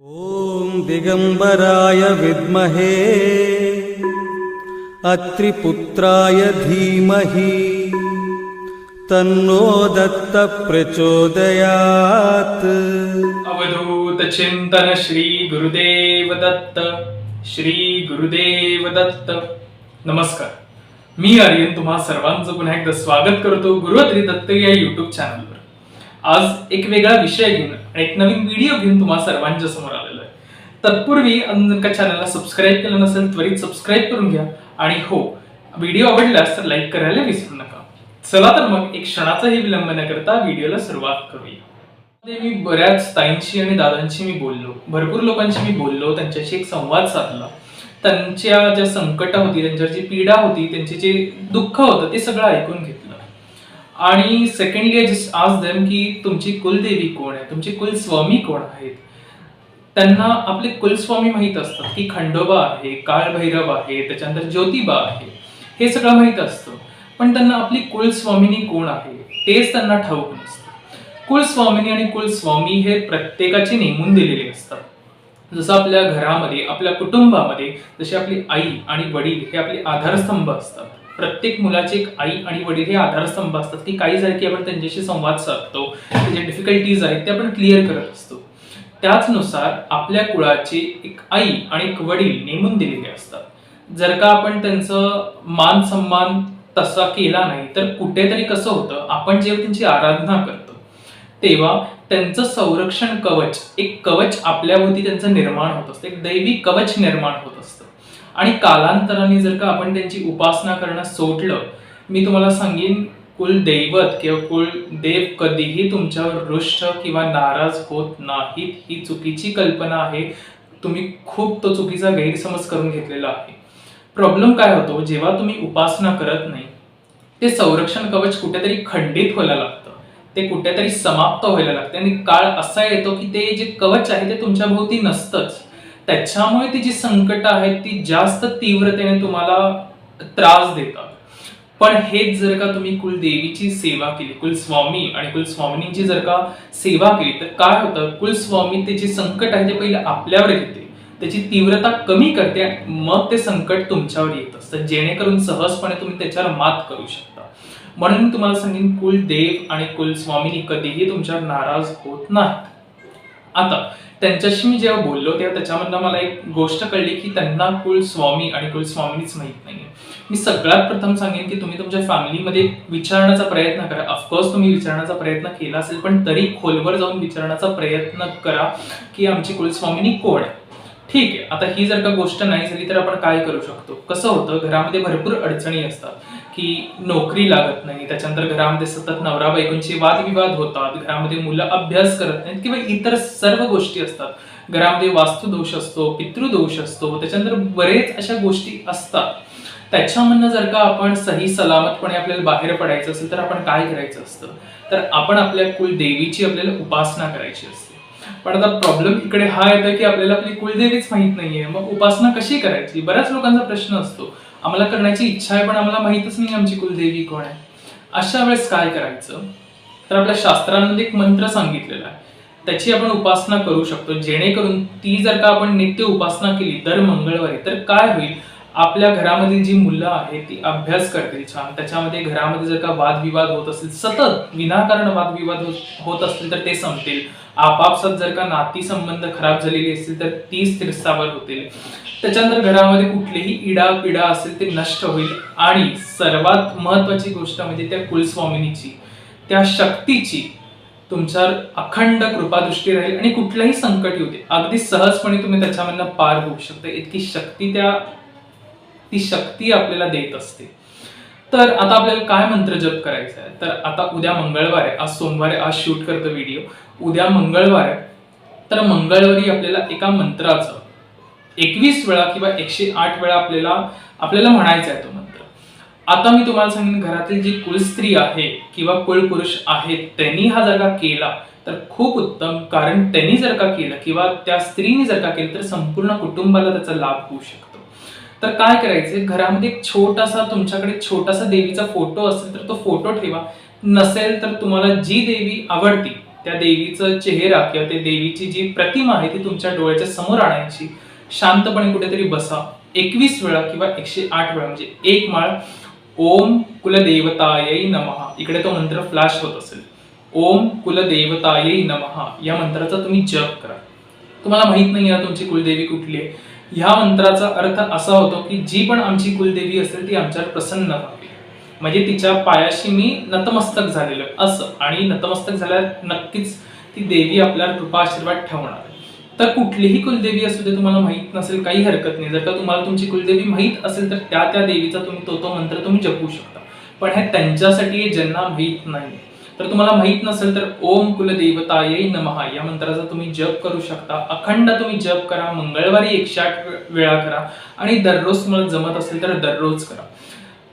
ॐ दिगम्बराय विद्महे। अत्रिपुत्राय धीमहि। तन्नो दत्त प्रचोदयात्। अवधूत चिंतन श्री गुरुदेव दत्त। श्री गुरुदेव दत्त। नमस्कार। मी आर्यन तुम्हा सर्वांचं पुन्हा एकदा स्वागत करतो गुरुत्री दत्त या युट्यूब चॅनलवर आज एक वेगळा विषय घेऊन आणि एक नवीन व्हिडिओ घेऊन तुम्हाला सर्वांच्या समोर आलेलो आहे. तत्पूर्वी अजून का चॅनलला सबस्क्राईब केलं नसेल त्वरित सबस्क्राईब करून घ्या. आणि हो व्हिडिओ आवडल्यास तर लाईक करायला विसरू नका. चला तर मग एक क्षणाचाही विलंब न करता व्हिडिओला सुरुवात करूया. मी बऱ्याच ताईंशी आणि दादांशी मी बोललो. भरपूर लोकांशी मी बोललो त्यांच्याशी एक संवाद साधला. त्यांच्या ज्या संकट होती त्यांच्यावर जी पीडा होती त्यांचे जे दुःख होतं ते सगळं ऐकून घेतलं. आणि सेकंडली आय जस्ट आज देम की तुमची कुलदेवी कोण आहे? तुमचे कुलस्वामी कोण आहेत? त्यांना आपले कुलस्वामी माहीत असतात की खंडोबा आहे काळभैरव आहे त्याच्यानंतर ज्योतिबा आहे. हे सगळं माहीत असतं. पण त्यांना आपली कुलस्वामिनी कोण आहे? तेच त्यांना ठाऊक नसतं. कुलस्वामिनी आणि कुलस्वामी हे प्रत्येकाचे नेमून दिलेले असतात. जसं आपल्या घरामध्ये आपल्या कुटुंबामध्ये जसे आपली आई आणि वडील हे आपले आधारस्तंभ असतात. प्रत्येक मुलाचे एक आई आणि वडील हे आधारस्तंभ असतात. की काही झालं की आपण त्यांच्याशी संवाद साधतो. जे डिफिकल्टीज आहेत ते आपण क्लिअर करत असतो. त्याचनुसार आपल्या कुळाची एक आई आणि एक वडील नेमून दिलेले असतात. जर का आपण त्यांचं मान सन्मान तसा केला नाही तर कुठेतरी कसं होतं? आपण जेव्हा त्यांची आराधना करतो तेव्हा त्यांचं संरक्षण कवच एक कवच आपल्याभोवती त्यांचं निर्माण होत असतं. एक दैवी कवच निर्माण होत असतं. आणि कालांतराने जर का आपण त्यांची उपासना करणं सोडलं मी तुम्हाला सांगेन कुलदैवत किंवा कुलदेव कधीही तुमच्यावर रुष्ट किंवा नाराज होत नाहीत ही चुकीची कल्पना आहे. तुम्ही खूप तो चुकीचा गैरसमज करून घेतलेला आहे. प्रॉब्लेम काय होतो? जेव्हा तुम्ही उपासना करत नाही ते संरक्षण कवच कुठेतरी खंडित व्हायला लागतं. ते कुठेतरी समाप्त व्हायला लागते. आणि काळ असा येतो की ते जे कवच आहे ते तुमच्या भोवती नसतंच. त्याच्यामुळे ती जी संकट आहेत ती जास्त तीव्रतेने तुम्हाला त्रास देतात. पण हेच जर का तुम्ही कुलदेवीची सेवा केली कुलस्वामी आणि कुलस्वामिनींची जर का सेवा केली तर काय होतं? कुलस्वामी ते जे संकट आहे ते पहिले आपल्यावर येते. त्याची तीव्रता कमी करते आणि मग ते संकट तुमच्यावर येत असतं. जेणेकरून सहजपणे तुम्ही त्याच्यावर मात करू शकता. म्हणून मी तुम्हाला सांगेन कुलदेव आणि कुलस्वामिनी कधीही तुमच्यावर नाराज होत नाहीत. आता त्यांच्याशी मी जेव्हा बोललो तेव्हा त्याच्यामधनं मला एक गोष्ट कळली की त्यांना कुलस्वामी आणि कुलस्वामीनीच माहीत नाहीये. मी सगळ्यात प्रथम सांगेन की तुम्ही तुमच्या फॅमिलीमध्ये विचारण्याचा प्रयत्न करा. ऑफकोर्स तुम्ही विचारण्याचा प्रयत्न केला असेल पण तरी खोलवर जाऊन विचारण्याचा प्रयत्न करा की आमची कुलस्वामिनी कोण आहे? ठीक आहे आता ही जर का गोष्ट नाही झाली तर आपण काय करू शकतो? कसं होतं घरामध्ये भरपूर अडचणी असतात की नोकरी लागत नाही त्याच्यानंतर घरामध्ये सतत नवरा बायकोंचे वादविवाद होतात घरामध्ये मुलं अभ्यास करत नाहीत किंवा इतर सर्व गोष्टी असतात. घरामध्ये वास्तुदोष असतो पितृदोष असतो त्याच्यानंतर बरेच अशा गोष्टी असतात. त्याच्यामधनं जर का आपण सही सलामतपणे आपल्याला बाहेर पडायचं असेल तर आपण काय करायचं असतं? तर आपण आपल्या कुलदेवीची आपल्याला उपासना करायची असते. पण आता प्रॉब्लेम इकडे हा येतो की आपल्याला आपली कुलदेवीच माहीत नाहीये. मग उपासना कशी करायची? बऱ्याच लोकांचा प्रश्न असतो. आम्हाला करण्याची इच्छा आहे पण आम्हाला माहितच नाही आमची कुलदेवी कोण आहे. अशा वेळेस काय करायचं? तर आपल्या शास्त्रांमध्ये एक मंत्र सांगितलेला आहे. त्याची आपण उपासना करू शकतो. जेणेकरून ती जर का आपण नित्य उपासना केली दर मंगळवारी तर काय होईल? आपल्या घरामधील जी मुलं आहेत ती अभ्यास करतील छान. त्याच्यामध्ये घरामध्ये जर का वादविवाद होत असतील सतत विनाकारण वादविवाद होत- होत असतील तर ते संपतील. आपापसात जर का नाती संबंध खराब झालेली असतील तर ती स्थिरस्थावर होतील. त्याच्यानंतर घरामध्ये कुठलीही इडा पिडा असेल ते नष्ट होईल. आणि सर्वात महत्वाची गोष्ट म्हणजे त्या कुलस्वामिनीची त्या शक्तीची तुमच्यावर अखंड कृपादृष्टी राहील आणि कुठलंही संकट येऊ दे. अगदी सहजपणे तुम्ही त्याच्यामधनं पार होऊ शकता. इतकी शक्ती त्या ती शक्ती आपल्याला देत असते. तर आता आपल्याला काय मंत्र जप करायचा आहे? तर आता उद्या मंगळवार आहे. आज सोमवार आहे. आज शूट करतो व्हिडिओ उद्या मंगळवार आहे. तर मंगळवारी आपल्याला एका मंत्राचं एकवीस वेळा किंवा एकशे आठ वेळा आपल्याला आपल्याला म्हणायचा आहे तो मंत्र. आता मी तुम्हाला सांगेन घरातील जी कुलस्त्री आहे किंवा कुलपुरुष आहेत त्यांनी हा जर का केला तर खूप उत्तम. कारण त्यांनी जर का केलं किंवा त्या स्त्रीने जर का केलं तर संपूर्ण कुटुंबाला त्याचा लाभ होऊ शकतो. तर काय करायचं घरामध्ये एक छोटासा तुमच्याकडे छोटासा देवीचा फोटो असेल तर तो फोटो ठेवा. नसेल तर तुम्हाला जी देवी आवडती त्या देवीचा चेहरा किंवा त्या देवीची जी प्रतिमा आहे ती तुमच्या डोळ्याच्या समोर आणायची. शांतपणे कुठेतरी बसा. एकवीस वेळा किंवा एकशे आठ वेळा म्हणजे एक माळ. ओम कुलदेवतायै नमः. इकडे तो मंत्र फ्लॅश होत असेल. ओम कुलदेवतायै नमः. या मंत्राचा तुम्ही जप करा. तुम्हाला माहीत नाही आहे तुमची कुलदेवी कुठली आहे. ह्या मंत्राचा अर्थ असा होतो की जी पण आमची कुलदेवी असेल ती आमच्यावर प्रसन्न व्हावी. म्हणजे तिच्या पायाशी मी नतमस्तक झालेलं असं. आणि नतमस्तक झाल्यावर नक्कीच ती देवी आपल्यावर कृपा आशीर्वाद ठेवणार. तर कुठलीही कुलदेवी असू दे तुम्हाला माहीत नसेल काही हरकत नाही. जर का तुम्हाला तुमची कुलदेवी माहीत असेल तर त्या त्या देवीचा तुम्ही तो तो मंत्र तुम्ही जपू शकता. पण हे त्यांच्यासाठी ज्यांना माहीत नाही. तर तुम्हाला माहीत नसेल तर ओम कुलदेवताय नमः. या मंत्राचा तुम्ही जप करू शकता. अखंड तुम्ही जप करा मंगळवारी एकशे आठ वेळा करा आणि दररोज तुम्हाला जमत असेल तर दररोज करा.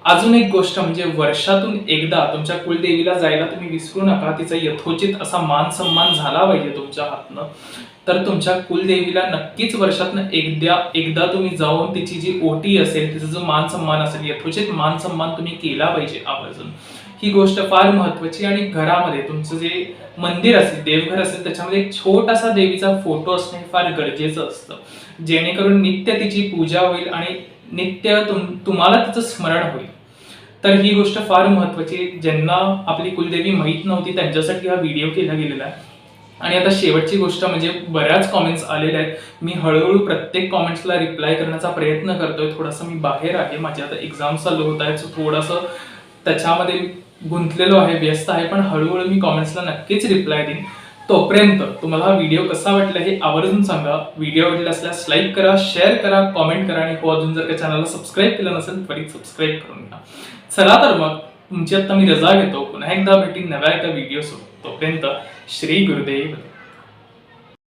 अजून एक गोष्ट म्हणजे वर्षातून एकदा तुमच्या कुलदेवीला जायला तुम्ही विसरू नका. तिचा यथोचित असा मान सन्मान झाला पाहिजे तुमच्या हातनं. तर तुमच्या कुलदेवीला नक्कीच वर्षातनं एकदा एकदा तुम्ही जाऊन तिची जी ओटी असेल तिचा जो मान सन्मान असेल यथोचित मान सन्मान तुम्ही केला पाहिजे आवर्जून. ही गोष्ट फार महत्वाची आणि घरामध्ये तुमचं जे मंदिर असेल देवघर असेल त्याच्यामध्ये एक छोटासा देवीचा फोटो असणे हे फार गरजेचं असतं. जेणेकरून नित्य तिची पूजा होईल आणि नित्य तुम तुम्हाला तिचं स्मरण होईल. तर ही गोष्ट फार महत्वाची ज्यांना आपली कुलदेवी माहीत नव्हती त्यांच्यासाठी हा व्हिडिओ केला गेलेला आहे. आणि आता शेवटची गोष्ट म्हणजे बऱ्याच कॉमेंट्स आलेल्या आहेत. मी हळूहळू प्रत्येक कॉमेंट्सला रिप्लाय करण्याचा प्रयत्न करतोय. थोडासा मी बाहेर आहे. माझी आता एक्झाम चालू होत आहेत. सो थोडंसं त्याच्यामध्ये गुंतलेलो आहे व्यस्त आहे. पण हळूहळू मी कॉमेंट्सला नक्कीच रिप्लाय देईन. तोपर्यंत तुम्हाला हा व्हिडिओ कसा वाटला हे आवर्जून सांगा. व्हिडिओ आवडला असल्यास लाईक करा शेअर करा कॉमेंट करा. आणि हो अजून जर का चॅनलला सबस्क्राईब केलं नसेल तर त्वरित सबस्क्राईब करून घ्या. चला तर मग तुमची आता मी रजा घेतो. पुन्हा एकदा भेटीन नव्या एका व्हिडिओ सोबत. तोपर्यंत श्री गुरुदेव.